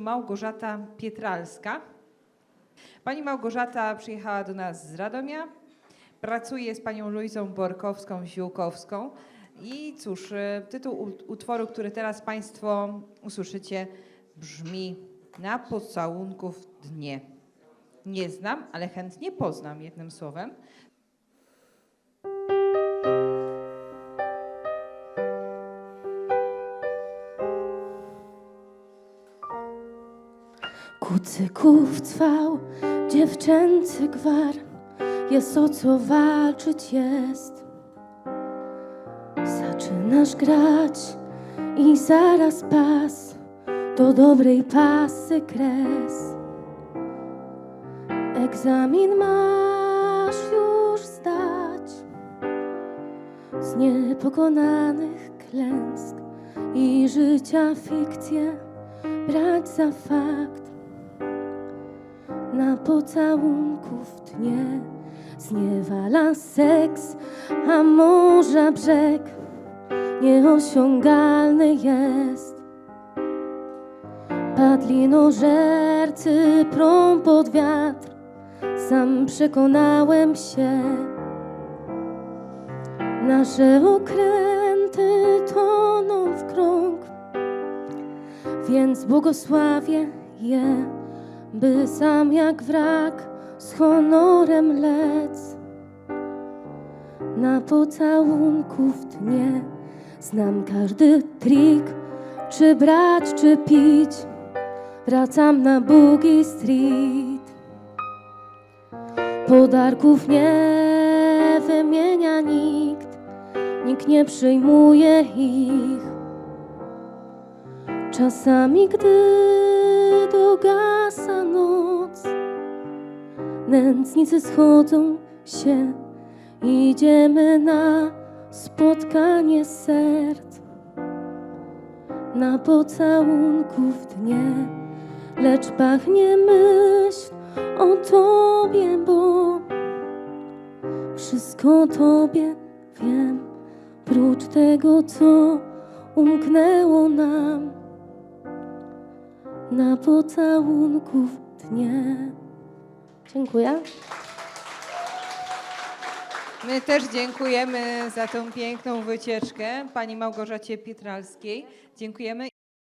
Małgorzata Pietralska. Pani Małgorzata przyjechała do nas z Radomia. Pracuje z panią Luizą Borkowską-Ziółkowską. I cóż, e, tytuł utworu, który teraz Państwo usłyszycie, brzmi Na pocałunków dnie. Nie znam, ale chętnie poznam jednym słowem. Kucyków trwał dziewczęcy gwar, jest o co walczyć jest. Zaczynasz grać i zaraz pas, do dobrej pasy kres. Egzamin masz już zdać z niepokonanych klęsk i życia fikcję brać za fakt pocałunków dnie zniewala seks, a morza brzeg nieosiągalny jest. Padli nożercy prą pod wiatr, sam przekonałem się. Nasze okręty toną w krąg, więc błogosławię je by sam jak wrak z honorem lec. Na pocałunków dnie znam każdy trik, czy brać, czy pić. Wracam na Boogie Street. Podarków nie wymienia nikt, nikt nie przyjmuje ich. Czasami, gdy dogasa noc, nędznicy schodzą się, idziemy na spotkanie serc. Na pocałunków dnie, lecz pachnie myśl o Tobie, bo wszystko Tobie wiem, prócz tego, co umknęło nam na pocałunków dnie. Dziękuję. My też dziękujemy za tą piękną wycieczkę pani Małgorzacie Pietralskiej. Dziękujemy.